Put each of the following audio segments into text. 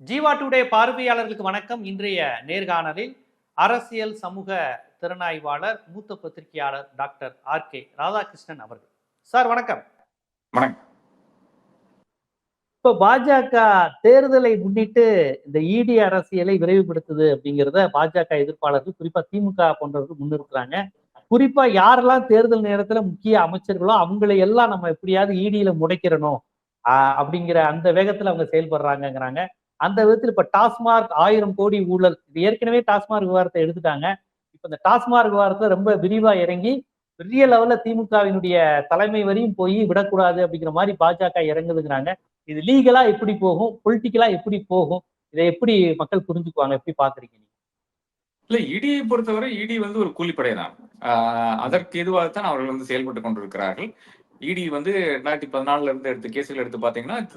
Jeeva today பார்வையாளர்களுக்கு வணக்கம். இன்றைய நேர்காணலில் அரசியல் சமூக திறனாய்வாளர் மூத்த பத்திரிகையாளர் டாக்டர் ஆர் கே ராதாகிருஷ்ணன் அவர்கள். சார் வணக்கம். வணக்கம். இப்போ பாஜக தேர்தலை முன்னிட்டு இந்த இடி அரசியலை விரைவுபடுத்துது அப்படிங்கிறத பாஜக எதிர்ப்பாளர்கள் குறிப்பா திமுக போன்றவர்கள் முன்னிறுத்துறாங்க. குறிப்பா யாரெல்லாம் தேர்தல் நேரத்துல முக்கிய அமைச்சர்களோ அவங்களை எல்லாம் நம்ம எப்படியாவது இடியில முடைக்கிறணும் அப்படிங்கிற அந்த வேகத்துல அவங்க செயல்படுறாங்கங்கிறாங்க. அந்த விதத்தில் இப்ப டாஸ்மார்க் ஆயிரம் கோடி ஊழல். இது ஏற்கனவே டாஸ்மார்க் விவகாரத்தை எடுத்துட்டாங்க. இப்ப இந்த டாஸ்மார்க் விவகாரத்தை ரொம்ப விரிவா இறங்கி பெரிய லெவல்ல திமுகவினுடைய தலைமை வரையும் போய் விடக்கூடாது அப்படிங்கிற மாதிரி பாஜக இறங்குதுங்கிறாங்க. இது லீகலா எப்படி போகும்? பொலிட்டிக்கலா எப்படி போகும்? இதை எப்படி மக்கள் புரிஞ்சுக்குவாங்க? எப்படி பாக்குறீங்க இல்ல இடியை பொறுத்தவரை இடி வந்து ஒரு கூலிப்படை தான் ஆஹ் அதற்கு எதுவாகத்தான் அவர்கள் வந்து செயல்பட்டு கொண்டிருக்கிறார்கள். இடி வந்து ரெண்டாயிரத்தி பதினாலுல இருந்து எடுத்த கேசுகள் எடுத்து பாத்தீங்கன்னா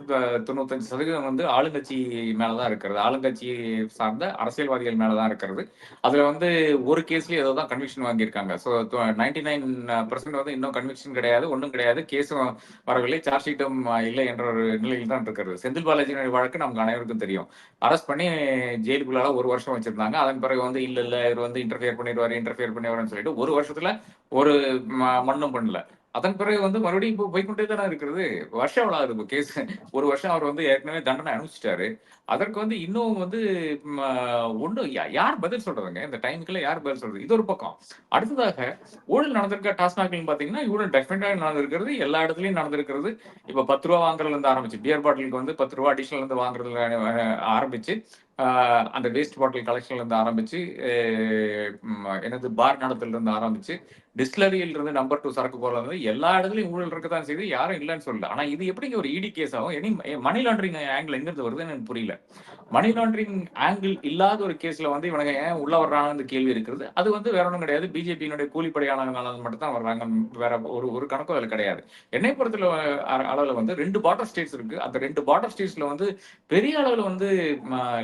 தொண்ணூத்தஞ்சு சதவீதம் வந்து ஆளுங்கட்சி மேலதான் இருக்கிறது. ஆளுங்கட்சி சார்ந்த அரசியல்வாதிகள் மேலதான் இருக்கிறது. அதுல வந்து ஒரு கேஸ்லயே ஏதோ தான் கன்விக்ஷன் வாங்கியிருக்காங்க. ஸோ நைன்டி நைன் பர்சன்ட் வந்து இன்னும் கன்விக்ஷன் கிடையாது ஒன்றும் கிடையாது. கேஸும் வரவில்லை. சார்ஜ் ஷீட்டும் இல்லை என்ற ஒரு நிலையில் தான் இருக்கிறது. செந்தில் பாலாஜியினுடைய வழக்கு நமக்கு அனைவருக்கும் தெரியும். அரெஸ்ட் பண்ணி ஜெயிலுக்குள்ளால ஒரு வருஷம் வச்சிருந்தாங்க. அதன் பிறகு வந்து இல்ல இல்ல இவர் வந்து இன்டர்ஃபியர் பண்ணிடுவாரு இன்டர்ஃபியர் பண்ணிடுவாருன்னு சொல்லிட்டு ஒரு வருஷத்துல ஒரு ம- மண்ணும் பண்ணல. அதன் பிறகு வந்து மறுபடியும் இப்போ போய்க்கொண்டே தானே இருக்கிறது. வருஷம் ஆகுது இப்போ கேஸ் ஒரு வருஷம் அவர் வந்து ஏற்கனவே தண்டனை அனுப்பிச்சிட்டாரு அதற்கு வந்து இன்னும் வந்து ஒன்றும் யார் பதில் சொல்றதுங்க? இந்த டைமுக்குள்ள யார் பதில் சொல்றது? இது ஒரு பக்கம். அடுத்ததாக ஊழல் நடந்திருக்க டாஸ்மாக்ல பார்த்தீங்கன்னா ஊழல் டெஃபினட்டாக நடந்திருக்கிறது எல்லா இடத்துலையும் நடந்திருக்கிறது. இப்போ பத்து ரூபா வாங்குறதுல இருந்து ஆரம்பிச்சு பியர் பாட்டிலுக்கு வந்து பத்து ரூபா அடிஷனல் இருந்து வாங்குறதுல ஆரம்பிச்சு அந்த வேஸ்ட் பாட்டில் கலெக்ஷன்ல இருந்து ஆரம்பிச்சு என்னது பார் நடத்துலேருந்து ஆரம்பிச்சு டிஸ்லரியில் இருந்து நம்பர் டூ சரக்கு போறது எல்லா இடத்துலயும் ஊழல் இருக்கத்தான் செய்யுது யாரும் இல்லைன்னு சொல்லல. ஆனா இது எப்படிங்க ஒரு இடி கேஸ் ஆகும்? எனி மணி லாண்டரிங் ஆங்கிள் எங்க வருதுன்னு எனக்கு புரியல. மணி லாண்டரிங் ஆங்கிள் இல்லாத ஒரு கேஸ்ல வந்து இவனுங்க ஏன் உள்ள வர்றாங்கன்னு கேள்வி இருக்கிறது. அது வந்து வேற ஒன்றும் கிடையாது. பிஜேபியினுடைய கூலிப்படையானவங்களால மட்டும் தான் வர்றாங்க. வேற ஒரு ஒரு கணக்கும் அதில் கிடையாது. என்னை பொறுத்தல அளவுல வந்து ரெண்டு பார்டர் ஸ்டேட்ஸ் இருக்கு. அந்த ரெண்டு பார்டர் ஸ்டேட்ஸ்ல வந்து பெரிய அளவுல வந்து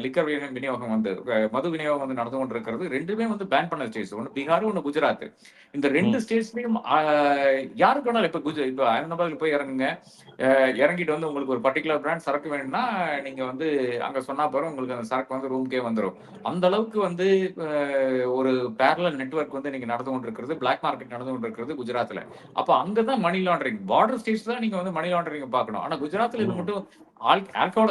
லிக்கர் விநியோகம் வந்து மது விநியோகம் வந்து நடந்து கொண்டிருக்கிறது. ரெண்டுமே வந்து பேன் பண்ண ஸ்டேட்ஸ் ஒன்னு பீகார் ஒன்னு குஜராத். இந்த ரெண்டு ஸ்டேட்ஸ்லயும் யாருக்கு வேணாலும் இப்ப குஜ இப்ப அகமதாபாத்ல போய் இறங்குங்க. இறங்கிட்டு வந்து உங்களுக்கு ஒரு பர்டிகுலர் பிராண்ட் சரக்கு வேணும்னா நீங்க வந்து அங்க சொன்னா போறோம் உங்களுக்கு அந்த சரக்கு வந்து ரூம்க்கே வந்துடும் அந்த அளவுக்கு வந்து ஒரு பேரலல் நெட்வொர்க் வந்து நீங்க நடந்து கொண்டிருக்கிறது பிளாக் மார்க்கெட் நடந்து கொண்டிருக்கிறது குஜராத்ல. அப்ப அங்கதான் மணி லாண்டரிங் பார்டர் ஸ்டேட்ஸ் தான் நீங்க வந்து மணி லாண்டரிங் பார்க்கணும். ஆனா குஜராத்ல இது மட்டும் ஆல்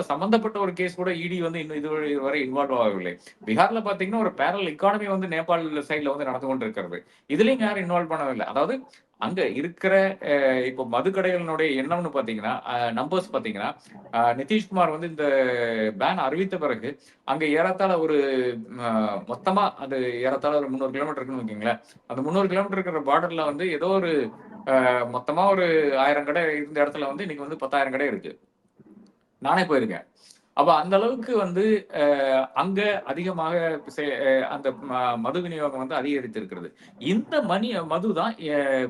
சம்பந்தப்பட்ட ஒரு கேஸ் கூட இடி வந்து இன்னும் இது வரை இன்வால்வ் ஆகவில்லை. பீகார்ல பாத்தீங்கன்னா ஒரு பேரல் எக்கானமி வந்து நேபாள் சைட்ல வந்து நடந்து கொண்டு இருக்கிறது இதுலயும் யாரும் இன்வால்வ் பண்ணவில்லை. அதாவது அங்க இருக்கிற அஹ், இப்போ மதுக்கடைகளினுடைய எண்ணம்னு பாத்தீங்கன்னா நம்பர்ஸ் பாத்தீங்கன்னா நிதிஷ்குமார் வந்து இந்த பேன் அறிவித்த பிறகு அங்க ஏறத்தாழ ஒரு மொத்தமா அது ஏறத்தாழ ஒரு முந்நூறு கிலோமீட்டர் இருக்குன்னு வைக்கீங்களேன். அந்த முந்நூறு கிலோமீட்டர் இருக்கிற பார்டர்ல வந்து ஏதோ ஒரு மொத்தமா ஒரு ஆயிரம் கடை இருந்த இடத்துல வந்து இன்னைக்கு வந்து பத்தாயிரம் கடை இருக்கு. நானே போயிருக்கேன். அப்ப அந்த அளவுக்கு வந்து அஹ், அங்க அதிகமாக அஹ், அந்த மது விநியோகம் வந்து அதிகரித்திருக்கிறது. இந்த மணி மது தான்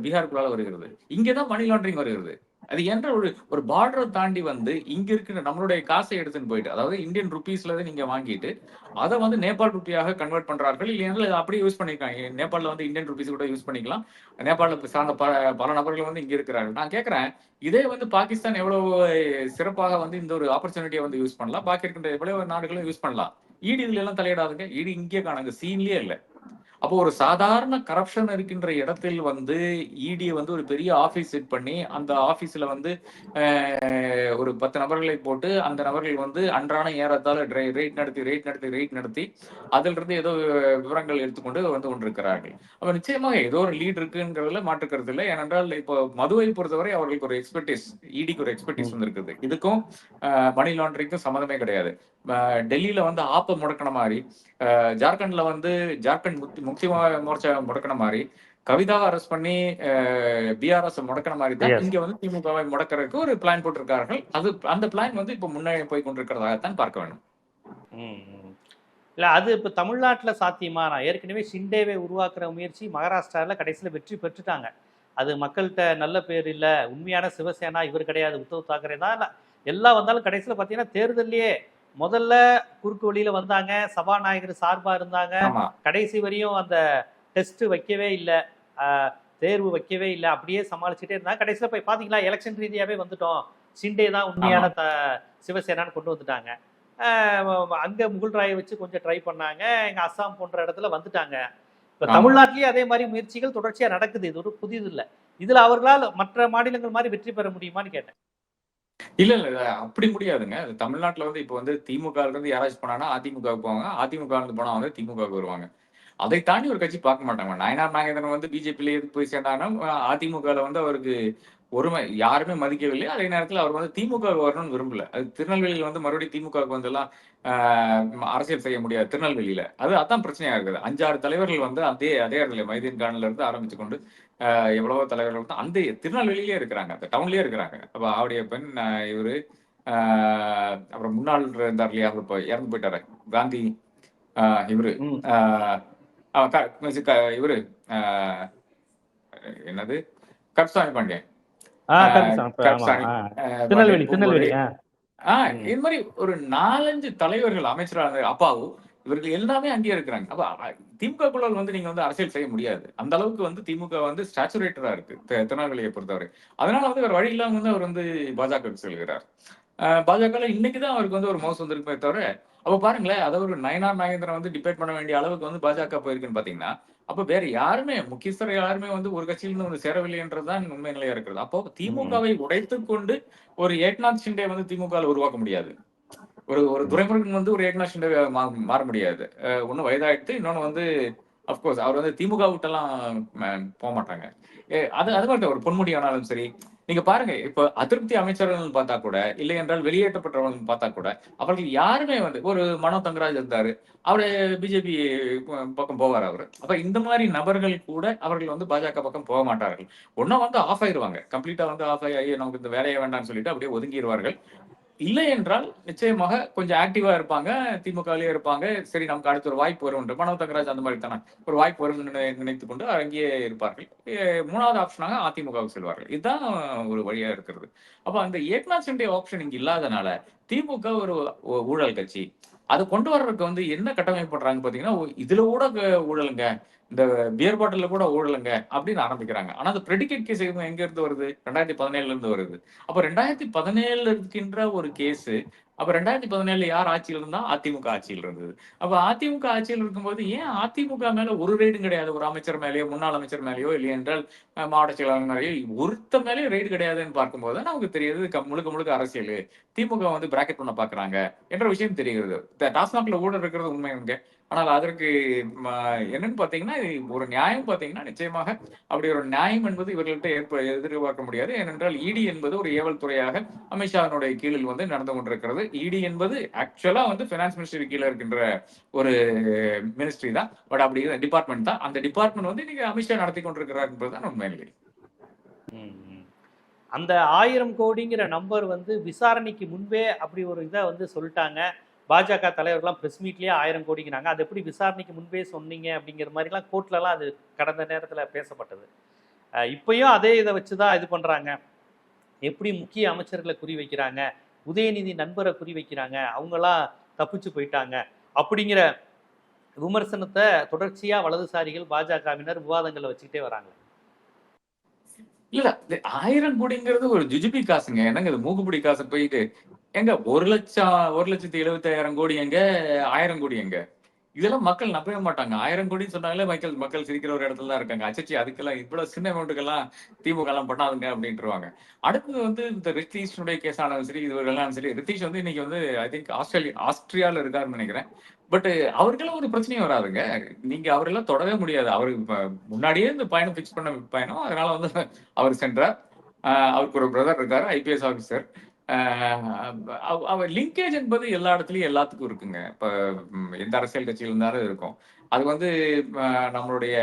பீகாருக்குள்ளால வருகிறது. இங்கதான் மணி லாண்டரிங் வருகிறது. அது என்ற ஒரு ஒரு பார்டரை தாண்டி வந்து இங்க இருக்கிற நம்மளுடைய காசை எடுத்துன்னு போயிட்டு அதாவது இந்தியன் ருபீஸ்ல தான் நீங்க வாங்கிட்டு அதை வந்து நேபாள் ருப்பியாக கன்வெர்ட் பண்றார்கள். இல்லையா அதை அப்படியே யூஸ் பண்ணிருக்காங்க. நேபாளில் வந்து இந்தியன் ருபீஸ் கூட யூஸ் பண்ணிக்கலாம். நேபாளில் சார்ந்த பல பல நபர்கள் வந்து இங்க இருக்கிறார்கள். நான் கேட்கறேன் இதே வந்து பாகிஸ்தான் எவ்வளவு சிறப்பாக வந்து இந்த ஒரு ஆப்பர்ச்சுனிட்டியை வந்து யூஸ் பண்ணலாம். பாக்கி இருக்கின்ற எவ்வளவு நாடுகளும் யூஸ் பண்ணலாம். ஈடு இதுல எல்லாம் தலையிடாதுங்க. ஈடு இங்கே காணுங்க சீன்லயே இல்லை. அப்போ ஒரு சாதாரண கரப்ஷன் இருக்கின்ற இடத்தில் வந்து இடி வந்து ஒரு பெரிய ஆபீஸ் செட் பண்ணி அந்த ஆபீஸ்ல வந்து ஒரு பத்து நபர்களை போட்டு அந்த நபர்கள் வந்து அன்றாட ஏறத்தாழ ரேட் நடத்தி ரேட் நடத்தி ரேட் நடத்தி அதில் இருந்து ஏதோ விவரங்கள் எடுத்துக்கொண்டு வந்து கொண்டிருக்கிறார்கள். அப்ப நிச்சயமாக ஏதோ ஒரு லீட் இருக்குங்கிறதுல மாற்றுக்கிறது இல்லை. ஏனென்றால் இப்போ மதுவை பொறுத்தவரை அவர்களுக்கு ஒரு எக்ஸ்பர்டீஸ் இடிக்கு ஒரு எக்ஸ்பர்டீஸ் வந்து இருக்குது இதுக்கும் மணி லாண்டரிங்க்கும் சம்மந்தமே கிடையாது. டெல்லியில வந்து ஆப்ப முடக்கின மாதிரி ஜார்க்கண்ட்ல வந்து ஜார்க்கண்ட் முக்தி முக்தி மோர்ச்சா முடக்கின மாதிரி கவிதாவை அரெஸ்ட் பண்ணி பிஆர்எஸ் முடக்கின மாதிரி தான். இங்க வந்து திமுகவை முடக்கிறதுக்கு ஒரு பிளான் போட்டிருக்கார்கள் அது அந்த பிளான் வந்து இப்ப முன்னே போய் கொண்டிருக்கிறதாகத்தான் பார்க்க வேண்டும். இல்ல அது இப்ப தமிழ்நாட்டுல சாத்தியமா நான் ஏற்கனவே ஷிண்டேவை உருவாக்குற முயற்சி மகாராஷ்டிரால கடைசியில வெற்றி பெற்றுட்டாங்க அது மக்கள்கிட்ட நல்ல பேர் இல்ல உண்மையான சிவசேனா இவர் கிடையாது உத்தவ் தாக்கரே தான் எல்லாம் வந்தாலும் கடைசியில பாத்தீங்கன்னா தேர்தல்லயே முதல்ல குறுக்கு வழியில வந்தாங்க. சபாநாயகர் சார்பா இருந்தாங்க. கடைசி வரையும் அந்த டெஸ்ட் வைக்கவே இல்லை. தேர்வு வைக்கவே இல்லை. அப்படியே சமாளிச்சுட்டே இருந்தாங்க. கடைசியில் போய் பார்த்தீங்களா எலெக்ஷன் ரீதியாகவே வந்துட்டோம். சிண்டே தான் உண்மையான த சிவசேனான்னு கொண்டு வந்துட்டாங்க. அங்க முகுல்ராயை வச்சு கொஞ்சம் ட்ரை பண்ணாங்க. எங்க அஸ்ஸாம் போன்ற இடத்துல வந்துட்டாங்க. இப்ப. தமிழ்நாட்டிலேயே அதே மாதிரி முயற்சிகள் தொடர்ச்சியா நடக்குது. இது ஒரு புதிது இல்ல. இதுல அவர்களால் மற்ற மாநிலங்கள் மாதிரி வெற்றி பெற முடியுமான்னு கேட்டேன். இல்ல இல்ல அப்படி முடியாதுங்க. அது தமிழ்நாட்டுல வந்து இப்ப வந்து திமுக இருந்து யாராச்சும் போனாங்கன்னா அதிமுக போவாங்க. அதிமுக இருந்து போனா வந்து திமுக வருவாங்க. அதை தாண்டி ஒரு கட்சி பார்க்க மாட்டாங்க. நயனார் நாகேந்திரன் வந்து பிஜேபியில போய் சேர்ந்தாங்கன்னா அதிமுக வந்து அவருக்கு ஒருமை யாருமே மதிக்கவில்லை. அதே நேரத்தில் அவர் வந்து திமுக வரணும்னு விரும்பல. அது திருநெல்வேலியில் வந்து மறுபடியும் திமுக வந்து எல்லாம் அரசியல் செய்ய முடியாது திருநெல்வேலியில. அது அதான் பிரச்சனையா இருக்குது. அஞ்சாறு தலைவர்கள் வந்து அதே அதே இடத்துல மைதீன் கானில இருந்து ஆரம்பிச்சு கொண்டு எவ்வளவோ தலைவர்கள் வந்து அந்த திருநெல்வேலியிலே இருக்கிறாங்க. அந்த டவுன்லயே இருக்கிறாங்க. அப்ப அவருடைய பெண் இவரு ஆஹ், அப்புறம் முன்னாள் இருந்தார் இல்லையா அவர் இப்போ இறந்து போயிட்டாரு. காந்தி ஆஹ், இவரு. ஆஹ், இவரு ஆஹ், என்னது? கருப்சாமி பாண்டியன். திருநெல்வேலி திருநெல்வேலி. ஆஹ். இது மாதிரி ஒரு நாலஞ்சு தலைவர்கள் அமைச்சராக அப்பாவு இவர்கள் எல்லாமே அங்கேயே இருக்கிறாங்க. அப்ப திமுக குழல் வந்து நீங்க வந்து அரசியல் செய்ய முடியாது. அந்த அளவுக்கு வந்து திமுக வந்து ஸ்டாச்சுரேட்டரா இருக்கு. தி- திருநெல்வேலியை பொறுத்தவரை. அதனால வந்து வேற வழி இல்லாம வந்து அவர் வந்து பாஜக செல்கிறார். பாஜக இன்னைக்குதான் அவருக்கு வந்து ஒரு மோசம் வந்திருக்குமே தவிர அப்ப பாருங்களேன் அதாவது ஒரு நயனார் நாகேந்திரன் வந்து டிபேட் பண்ண வேண்டிய அளவுக்கு வந்து பாஜக போயிருக்குன்னு பாத்தீங்கன்னா அப்ப வேற யாருமே முக்கியஸ்தர் யாருமே வந்து ஒரு கட்சியிலிருந்து வந்து சேரவில்லை என்றதுதான் உண்மை நிலையா இருக்கிறது. அப்போ திமுகவை உடைத்துக் கொண்டு ஒரு ஏக்நாத் ஷிண்டே வந்து திமுக உருவாக்க முடியாது. ஒரு ஒரு துரைமுருகன் வந்து ஒரு ஏக்நாத் ஷிண்டே மா- மாற முடியாது. அஹ் ஒண்ணு இன்னொன்னு வந்து அப்கோர்ஸ் அவர் வந்து திமுக விட்டெல்லாம் போக மாட்டாங்க. அது அது மாதிரி ஒரு பொன்முடி ஆனாலும் சரி. நீங்க பாருங்க இப்ப அதிருப்தி அமைச்சர்கள் பார்த்தா கூட இல்லை என்றால் வெளியேற்றப்பட்டவர்கள் பார்த்தா கூட அவர்கள் யாருமே வந்து ஒரு மனோ தங்கராஜ் இருந்தாரு அவரு பிஜேபி பக்கம் போவார் அவரு. அப்ப இந்த மாதிரி நபர்கள் கூட அவர்கள் வந்து பாஜக பக்கம் போக மாட்டார்கள். ஒன்னும் வந்து ஆஃப் ஆயிருவாங்க. கம்ப்ளீட்டா வந்து ஆஃப் ஆகி நமக்கு இந்த வேலையை வேண்டாம்னு சொல்லிட்டு அப்படியே ஒதுங்கிடுவார்கள் இல்லை என்றால் நிச்சயமாக கொஞ்சம் ஆக்டிவா இருப்பாங்க. திமுகவிலேயே இருப்பாங்க. சரி நமக்கு அடுத்த ஒரு வாய்ப்பு வரும் என்று. மனோ தங்கராஜ் அந்த மாதிரி தானே. ஒரு வாய்ப்பு வரும் நினைத்து கொண்டு அங்கேயே இருப்பார்கள். மூணாவது ஆப்ஷனாக அதிமுகவுக்கு செல்வார்கள். இதுதான் ஒரு வழியா இருக்கிறது. அப்ப அந்த ஏக்நாத் சிண்டே ஆப்ஷன் இங்க இல்லாதனால திமுக ஒரு ஊழல் கட்சி. அதை கொண்டு வர்றதுக்கு வந்து என்ன கட்டமைப்பு பண்றாங்க பாத்தீங்கன்னா இதுல கூட ஊழலுங்க. இந்த பியர் பாட்டில கூட ஊழலுங்க அப்படின்னு ஆரம்பிக்கிறாங்க. ஆனா அந்த பிரெடிகேட் கேஸ் எங்க இருந்து வருது? ரெண்டாயிரத்தி பதினேழுல இருந்து வருது. அப்ப ரெண்டாயிரத்தி பதினேழுல இருக்கின்ற ஒரு கேஸ் அப்ப ரெண்டாயிரத்தி பதினேழுல யார் ஆட்சியில் இருந்தா? அதிமுக ஆட்சியில் இருந்தது. அப்ப அதிமுக ஆட்சியில் இருக்கும்போது ஏன் அதிமுக மேல ஒரு ரெய்டும் கிடையாது? ஒரு அமைச்சர் மேலேயோ முன்னாள் அமைச்சர் மேலேயோ இல்லை என்றால் மாவட்ட செயலாளர் மேலேயோ ஒருத்த மேலேயும் ரெய்டு கிடையாதுன்னு பார்க்கும்போது தான் நமக்கு தெரியுது க- முழுக்க முழுக்க அரசியல். திமுக வந்து பிராக்கெட் பண்ண பாக்குறாங்க என்ற விஷயம் தெரிகிறது. டாஸ்மாக்ல ஊழல் இருக்கிறது உண்மைங்க. ஆனால் அதற்கு என்னன்னு பாத்தீங்கன்னா ஒரு நியாயம் பாத்தீங்கன்னா நிச்சயமாக அப்படி ஒரு நியாயம் என்பது இவர்கள்ட்ட ஏற்ப எதிர்பார்க்க முடியாது. ஏனென்றால் இடி என்பது ஒரு ஏவல் துறையாக அமித்ஷாவினுடைய கீழில் வந்து நடந்து கொண்டிருக்கிறது. இடி என்பது ஆக்சுவலா வந்து ஃபினான்ஸ் மினிஸ்ட்ரி கீழே இருக்கின்ற ஒரு மினிஸ்ட்ரி தான். பட் அப்படி டிபார்ட்மெண்ட் தான். அந்த டிபார்ட்மெண்ட் வந்து இன்னைக்கு அமித்ஷா நடத்தி கொண்டிருக்கிறார் என்பதுதான் உண்மை நிலை அந்த ஆயிரம் கோடிங்கிற நம்பர் வந்து விசாரணைக்கு முன்பே அப்படி ஒரு இதை வந்து சொல்லிட்டாங்க. பாஜக தலைவர்கள்லாம் ப்ரெஸ் மீட்லேயே ஆயிரம் கோடிங்கிறாங்க. அது எப்படி விசாரணைக்கு முன்பே சொன்னீங்க அப்படிங்கிற மாதிரிலாம் கோர்ட்லலாம் அது கடந்த நேரத்தில் பேசப்பட்டது. இப்பயும் அதே இதை வச்சு தான் இது பண்ணுறாங்க எப்படி முக்கிய அமைச்சர்களை குறி வைக்கிறாங்க? உதயநிதி நண்பரை குறி வைக்கிறாங்க. அவங்களாம் தப்பிச்சு போயிட்டாங்க. அப்படிங்கிற விமர்சனத்தை தொடர்ச்சியாக வலதுசாரிகள் பாஜகவினர் விவாதங்களை வச்சுக்கிட்டே வராங்க. இல்ல ஆயிரம் கோடிங்கிறது ஒரு ஜுஜுபி காசுங்க. என்னங்க இது மூக்குப்பிடி காசு போயிட்டு? எங்க ஒரு லட்சம் ஒரு லட்சத்தி எழுபத்தி ஆயிரம் கோடி எங்க ஆயிரம் கோடி எங்க? இதெல்லாம் மக்கள் நம்பவே மாட்டாங்க. ஆயிரம் கோடின்னு சொன்னாங்களே மக்கள் மக்கள் சிரிக்கிற ஒரு இடத்துல தான் இருக்காங்க. அச்சச்சி அதுக்கெல்லாம் இவ்வளவு சின்ன அமௌண்ட்டுக்கெல்லாம் திமுக எல்லாம் பண்ணாதுங்க அப்படின்ட்டுருவாங்க. அடுத்தது வந்து இந்த ரித்தீஷனுடைய கேஸ் ஆனாலும் சரி இதுவரெல்லாம் சரி ரித்தீஷ் வந்து இன்னைக்கு வந்து ஐ திங்க் ஆஸ்திரேலியா ஆஸ்திரியால இருக்காருன்னு நினைக்கிறேன். பட் அவருக்கெல்லாம் ஒரு பிரச்சனையும் வராதுங்க. நீங்க அவரெல்லாம் தொடவே முடியாது. அவரு இப்ப முன்னாடியே இந்த பயணம் ஃபிக்ஸ் பண்ண பயணம். அதனால வந்து அவர் சென்றார். அவருக்கு ஒரு பிரதர் இருக்காரு ஐபிஎஸ் ஆஃபீஸர் அவர் லிங்கேஜ் என்பது எல்லா இடத்துலயும் எல்லாத்துக்கும் இருக்குங்க. இப்ப எந்த அரசியல் கட்சியில் இருந்தாலும் இருக்கும். அது வந்து நம்மளுடைய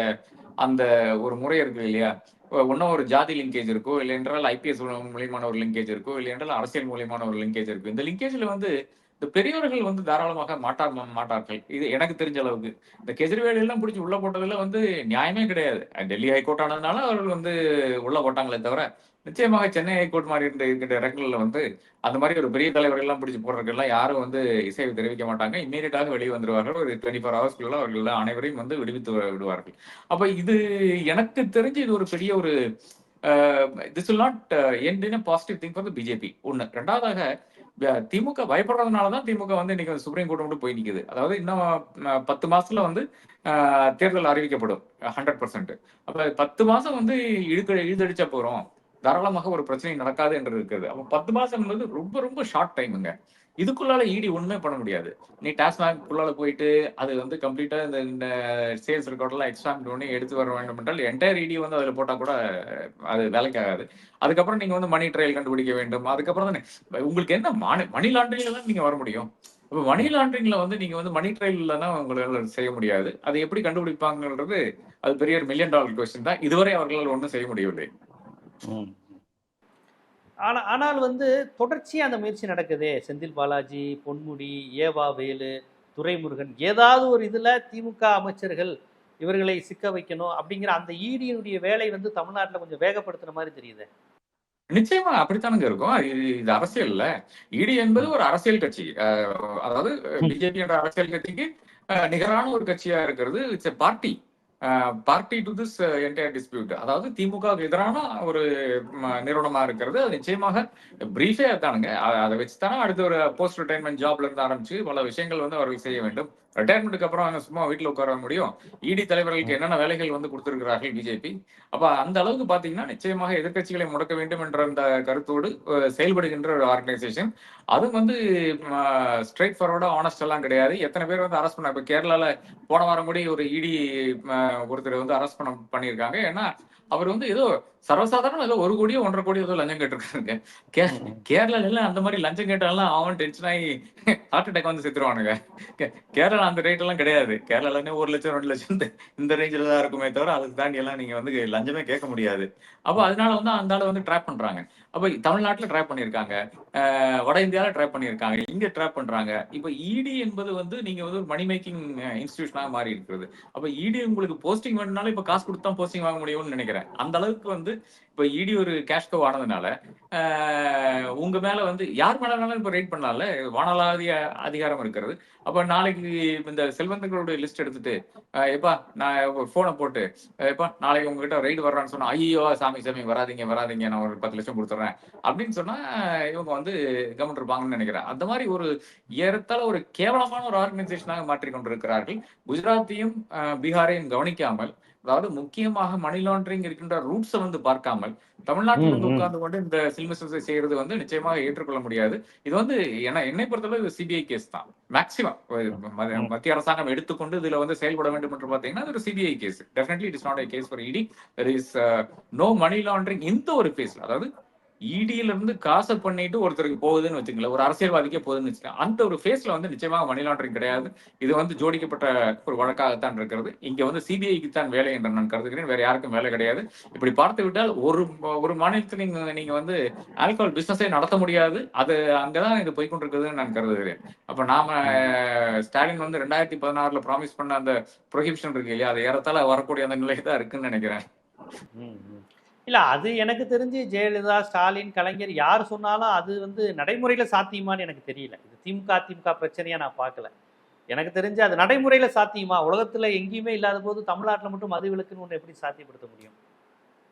அந்த ஒரு முறை இருக்கு இல்லையா? ஒன்றும் ஒரு ஜாதி லிங்கேஜ் இருக்கோ இல்லை என்றால் ஐபிஎஸ் மூலியமான ஒரு லிங்கேஜ் இருக்கோ இல்லை என்றால் அரசியல் மூலியமான ஒரு லிங்கேஜ் இருக்கும் இந்த லிங்கேஜ்ல வந்து இந்த பெரியவர்கள் வந்து தாராளமாக மாட்டார் மாட்டார்கள். இது எனக்கு தெரிஞ்ச அளவுக்கு. இந்த கெஜ்ரிவால் எல்லாம் பிடிச்சி உள்ள போட்டதுல வந்து நியாயமே கிடையாது. டெல்லி ஹைகோர்ட் ஆனதுனால அவர்கள் வந்து உள்ள போட்டாங்களே தவிர நிச்சயமாக சென்னை ஹைகோர்ட் மாதிரி இருந்த இருக்கின்ற இடங்கள்ல வந்து அந்த மாதிரி ஒரு பெரிய தலைவர்கள் எல்லாம் பிடிச்சி போடுறதுக்கெல்லாம் யாரும் வந்து இசைவு தெரிவிக்க மாட்டாங்க. இம்மீடியட்டாக வெளியே வந்துருவார்கள். ஒரு டுவெண்ட்டி ஃபோர் ஹவர்ஸ்க்குள்ள அவர்கள் அனைவரையும் வந்து விடுவித்து விடுவார்கள். அப்ப இது எனக்கு தெரிஞ்சு இது ஒரு பெரிய ஒரு this will not end in positive thing for BJP ஒன்று ரெண்டாவதாக திமுக பயப்படுறதுனாலதான் திமுக வந்து இன்னைக்கு வந்து சுப்ரீம் கோர்ட் மட்டும் போய் நிற்குது அதாவது இன்னும் பத்து மாசத்துல வந்து தேர்தல் அறிவிக்கப்படும். ஹண்ட்ரட் பர்சன்ட் அப்ப பத்து மாசம் வந்து இழுக்க இழுதடிச்சா போறோம். தாராளமாக ஒரு பிரச்சனை நடக்காது என்று இருக்குது. அப்ப பத்து மாசம் என்பது ரொம்ப ரொம்ப ஷார்ட் டைமுங்க இதுக்குள்ளால இடி ஒண்ணுமே பண்ண முடியாது. நீ டாஸ்மாக் குள்ளால போயிட்டு அது வந்து கம்ப்ளீட்டா இந்த இந்த சேல்ஸ் ரெக்கார்ட் எல்லாம் எக்ஸ்ட்ராம் பண்ணி எடுத்து வர வேண்டும் என்றால் என்டையர் இடி வந்து அதுல போட்டா கூட அது வேலைக்கு ஆகாது அதுக்கப்புறம் நீங்க வந்து மணி ட்ரையல் கண்டுபிடிக்க வேண்டும். அதுக்கப்புறம் தானே உங்களுக்கு என்ன மணி மணி லாண்டரிங்ல தான் நீங்க வர முடியும்? இப்போ மணி லாண்டரிங்ல வந்து நீங்க வந்து மணி ட்ரையல் இல்லைன்னா உங்களால செய்ய முடியாது. அதை எப்படி கண்டுபிடிப்பாங்கன்றது அது பெரிய ஒரு மில்லியன் டாலர் கொஸ்டின் தான். இதுவரை அவர்களால் ஒன்றும் செய்ய முடியவில்லை. ஆனா ஆனால் வந்து தொடர்ச்சியா அந்த முயற்சி நடக்குதே. செந்தில் பாலாஜி பொன்முடி ஏவா வேலு துரைமுருகன் ஏதாவது ஒரு இதுல திமுக அமைச்சர்கள் இவர்களை சிக்க வைக்கணும் அப்படிங்கிற அந்த ஈடியினுடைய வேலை வந்து தமிழ்நாட்டுல கொஞ்சம் வேகப்படுத்துற மாதிரி தெரியுது. நிச்சயமா அப்படித்தானுங்க இருக்கும். இது அரசியல் இல்ல. இடி என்பது ஒரு அரசியல் கட்சி. அதாவது பிஜேபி என்ற அரசியல் கட்சிக்கு நிகரான ஒரு கட்சியா இருக்கிறது. It's a party. Party to this entire dispute அதாவது திமுக எதிரான ஒரு நிறுவனமா இருக்கிறது. அது நிச்சயமாக பிரீஃபே தானுங்க அதை வச்சு தானே அடுத்து ஒரு போஸ்ட் ரிட்டைர்மெண்ட் ஜாப்ல இருந்து ஆரம்பிச்சு பல விஷயங்கள் வந்து அவர்கள் செய்ய வேண்டும். ரிட்டையர்மெண்ட்டுக்கு அப்புறம் அவங்க சும்மா வீட்டில் உட்கார முடியும். இடி தலைவர்களுக்கு என்னென்ன வேலைகள் வந்து கொடுத்திருக்கிறார்கள் பிஜேபி அப்போ அந்த அளவுக்கு பாத்தீங்கன்னா நிச்சயமாக எதிர்க்கட்சிகளை முடக்க வேண்டும் என்ற அந்த கருத்தோடு செயல்படுகின்ற ஒரு ஆர்கனைசேஷன் அது வந்து ஸ்ட்ரைட் ஃபார்வர்டாக ஆனஸ்ட் எல்லாம் கிடையாது. எத்தனை பேர் வந்து அரெஸ்ட் பண்ண இப்போ கேரளாவில் போன வாரம் கூட ஒரு இடி ஒருத்தர் வந்து அரெஸ்ட் பண்ண பண்ணியிருக்காங்க. ஏன்னா அவர் வந்து ஏதோ சர்வசாதாரணம் ஏதோ ஒரு கோடியோ ஒன்றரை கோடியோ ஏதோ லஞ்சம் கேட்டிருக்காங்க. கே கேரளால எல்லாம் அந்த மாதிரி லஞ்சம் கேட்டாலாம் அவன் டென்ஷன் ஆகி ஹார்ட் அட்டாக் வந்து செத்துருவானுங்க. கேரளா கேரளா அந்த ரேட் எல்லாம் கிடையாது. கேரளால ஒரு லட்சம் ரெண்டு லட்சம் இந்த- ரேஞ்சில தான் இருக்குமே தவிர அதுக்கு தாண்டி எல்லாம் நீங்க வந்து லஞ்சமே கேட்க முடியாது. அப்ப அதனால வந்து அந்த ஆளை வந்து ட்ராப் பண்றாங்க. அப்ப தமிழ்நாட்டுல ட்ராப் பண்ணியிருக்காங்க. அஹ் வட இந்தியாவில் ட்ராப் பண்ணியிருக்காங்க. இங்க ட்ராப் பண்றாங்க. இப்ப இடி என்பது வந்து நீங்க வந்து ஒரு மணி மேக்கிங் இன்ஸ்டிடியூஷனாக மாறி இருக்கிறது அப்போ இடி உங்களுக்கு போஸ்டிங் வேணும்னாலும் இப்போ காசு கொடுத்தா போஸ்டிங் வாங்க முடியும்னு நினைக்கிறேன். அந்த அளவுக்கு வந்து இப்போ இடி ஒரு கேஷ் கோ ஆனதுனால உங்க மேல வந்து யார் மேல வேணாலும் ரைட் பண்ணலாம்ல? வானலாதிய அதிகாரம் இருக்கிறது. அப்போ நாளைக்கு இந்த செல்வந்தங்களோட லிஸ்ட் எடுத்துட்டு எப்பா நான் போனை போட்டு எப்பா நாளைக்கு உங்ககிட்ட ரைடு வர்றான்னு சொன்னா ஐயோ சாமி சாமி வராதீங்க வராதீங்க நான் ஒரு பத்து லட்சம் கொடுத்துட்றேன். அப்படின்னு சொன்னா இவங்க வந்து கவர்மெண்ட் இருப்பாங்கன்னு நினைக்கிறேன். அந்த மாதிரி ஒரு ஏறத்தாழ ஒரு கேவலமான ஒரு ஆர்கனைசேஷனாக மாற்றிக் கொண்டிருக்கிறார்கள். குஜராத்தையும் பீகாரையும் கவனிக்காமல் அதாவது முக்கியமாக மணி லாண்டரிங் இருக்கின்ற ரூட்ஸை வந்து பார்க்காமல் தமிழ்நாட்டில் வந்து. உட்கார்ந்து கொண்டு இந்த சில்மிசத்தை செய்யறது வந்து நிச்சயமாக ஏற்றுக்கொள்ள முடியாது. இது வந்து என்ன என்னை பொறுத்தளவு இது சிபிஐ கேஸ் தான். மேக்சிமம். மத்திய அரசாங்கம் எடுத்துக்கொண்டு இதுல வந்து செயல்பட வேண்டும் என்று பாத்தீங்கன்னா அது ஒரு CBI case definitely it is not case for ED there is no money laundering இந்த ஒரு பேஸ்ல அதாவது இடியில இருந்து காசை பண்ணிட்டு ஒருத்தருக்கு போகுதுன்னு வச்சுக்கல ஒரு அரசியல்வாதிக்கே போகுதுன்னு வச்சுக்கோங்க அந்த ஒரு ஃபேஸ்ல வந்து நிச்சயமாக மணி லாண்டரிங் கிடையாது. இது வந்து ஜோடிக்கப்பட்ட ஒரு வழக்காகத்தான் இருக்கிறது. இங்க வந்து சிபிஐக்கு தான் வேலை என்று நான் கருதுகிறேன். வேற யாருக்கும் வேலை கிடையாது. இப்படி பார்த்து விட்டால் ஒரு ஒரு மாநிலத்தில் நீங்க நீங்க வந்து ஆல்கஹால் பிசினஸே நடத்த முடியாது. அது அங்கதான் இது போய்கொண்டிருக்குதுன்னு நான் கருதுகிறேன். அப்ப நாம ஸ்டாலின் வந்து ரெண்டாயிரத்தி பதினாறுல ப்ராமிஸ் பண்ண அந்த ப்ரொஹிபிஷன் இருக்கு இல்லையா? அது ஏறத்தாழ வரக்கூடிய அந்த நிலை தான் இருக்குன்னு நினைக்கிறேன். இல்ல அது எனக்கு தெரிஞ்சு ஜெயலலிதா ஸ்டாலின் கலைஞர் யார் சொன்னாலும் அது வந்து நடைமுறையில சாத்தியமான்னு எனக்கு தெரியல. இது திமுக அதிமுக பிரச்சனையா நான் பார்க்கல. எனக்கு தெரிஞ்சு அது நடைமுறையில சாத்தியமா? உலகத்துல எங்கேயுமே இல்லாத போது தமிழ்நாட்டுல மட்டும் மது விலக்குன்னு ஒண்ணு எப்படி சாத்தியப்படுத்த முடியும்?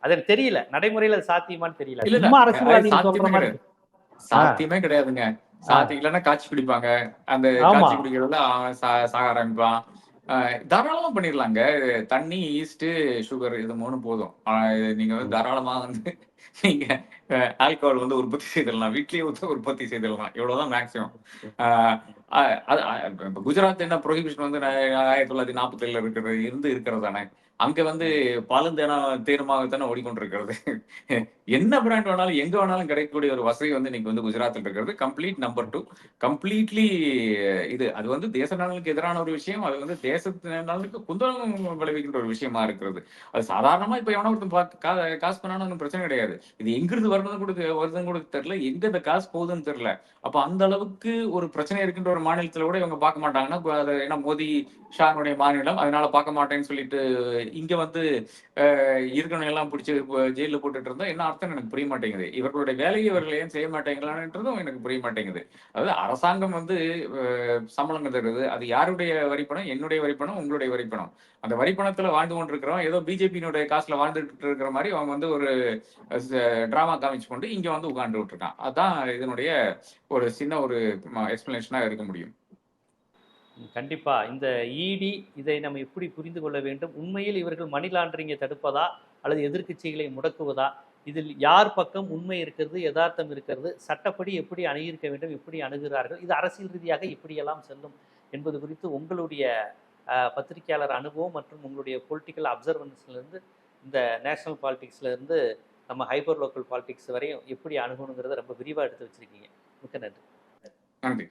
அது எனக்கு தெரியல. நடைமுறையில அது சாத்தியமான்னு தெரியல. சும்மா அரசியல்வாதிகள் சாத்தியமே. சாத்தியமே கிடையாதுங்க. சாத்தி இல்லைன்னா காய்ச்சி குடிப்பாங்க அந்த. காய்ச்சி குடிக்கிறதுல சாக ஆரம்பிப்பான் ஆஹ் தாராளமா பண்ணிடலாங்க தண்ணி ஈஸ்ட் சுகர் இது மூணு போதும். ஆஹ் இது நீங்க வந்து தாராளமா வந்து நீங்க ஆல்கஹால் வந்து உற்பத்தி செய்திடலாம். வீட்லயே வந்து உற்பத்தி செய்திடலாம். இவ்வளவுதான் மேக்சிமம் குஜராத் என்ன ப்ரொஹிபிஷன் வந்து ஆயிரத்தி தொள்ளாயிரத்தி நாற்பத்தி ஏழுல இருக்கிறது இருந்து இருக்கிறது தானே. அங்க வந்து பாலந்தேனா தேனா தேனுமாகத்தானே ஓடிக்கொண்டிருக்கிறது. என்ன பிராண்ட் வேணாலும் எங்க வேணாலும் கிடைக்கக்கூடிய ஒரு வசதி வந்து இன்னைக்கு வந்து குஜராத்தில் இருக்கிறது. கம்ப்ளீட் நம்பர் டூ கம்ப்ளீட்லி இது அது வந்து தேச நலனுக்கு எதிரான ஒரு விஷயம் அது வந்து தேசத்து நலனுக்கு குந்தகம் விளைவிக்கின்ற ஒரு விஷயமா இருக்கிறது. அது சாதாரணமா இப்ப எவனோ ஒருத்தன் பா- கா- காசு பண்ணாலும் ஒன்றும் பிரச்சனை கிடையாது. இது எங்கிருந்து வரணும் கூட வருதுன்னு கூட தெரியல. எங்க இந்த காசு போகுதுன்னு தெரியல. அப்ப அந்த அளவுக்கு ஒரு பிரச்சனை இருக்கின்ற ஒரு மாநிலத்துல கூட இவங்க பார்க்க மாட்டாங்கன்னா அது ஏன்னா மோடி ஷானுடைய மாநிலம் அதனால பார்க்க மாட்டேன்னு சொல்லிட்டு இங்க வந்து இருக்கணும் எல்லாம் பிடிச்சி ஜெயில போட்டுட்டு இருந்தா என்ன அர்த்தம் எனக்கு புரிய மாட்டேங்குது. இவர்களுடைய வேலையை இவர்கள் ஏன் செய்ய மாட்டேங்களான்றதும் எனக்கு புரிய மாட்டேங்குது. அதாவது அரசாங்கம் வந்து சம்பளங்கள் தருது அது யாருடைய வரிப்பணம்? என்னுடைய வரிப்பணம் உங்களுடைய வரிப்பணம். அந்த வரிப்பணத்துல வாழ்ந்து கொண்டிருக்கிறோம் ஏதோ பிஜேபியினுடைய காசுல வாழ்ந்துட்டு இருக்கிற மாதிரி அவங்க வந்து ஒரு டிராமா காமிச்சு கொண்டு இங்க வந்து உட்கார்ந்து விட்டுருக்கான் அதான் இதனுடைய ஒரு சின்ன ஒரு எக்ஸ்பிளனேஷனா இருக்க முடியும். கண்டிப்பா. இந்த இடி இதை நம்ம எப்படி புரிந்து கொள்ள வேண்டும்? உண்மையில் இவர்கள் மணி லாண்டரிங்கை தடுப்பதா? அல்லது எதிர்க்கட்சிகளை முடக்குவதா? இதில் யார் பக்கம் உண்மை இருக்கிறது யதார்த்தம் இருக்கிறது? சட்டப்படி எப்படி அணுகியிருக்க வேண்டும்? எப்படி அணுகிறார்கள்? இது அரசியல் ரீதியாக இப்படியெல்லாம் செல்லும் என்பது குறித்து உங்களுடைய பத்திரிகையாளர் அனுபவம் மற்றும் உங்களுடைய பொலிட்டிக்கல் அப்சர்வன்ஸ்லேருந்து இந்த நேஷனல் பாலிடிக்ஸ்லேருந்து நம்ம ஹைப்பர் லோக்கல் பாலிடிக்ஸ் வரையும் எப்படி அணுகணுங்கிறத ரொம்ப விரிவாக எடுத்து வச்சிருக்கீங்க. மிக்க நன்றி. நன்றி.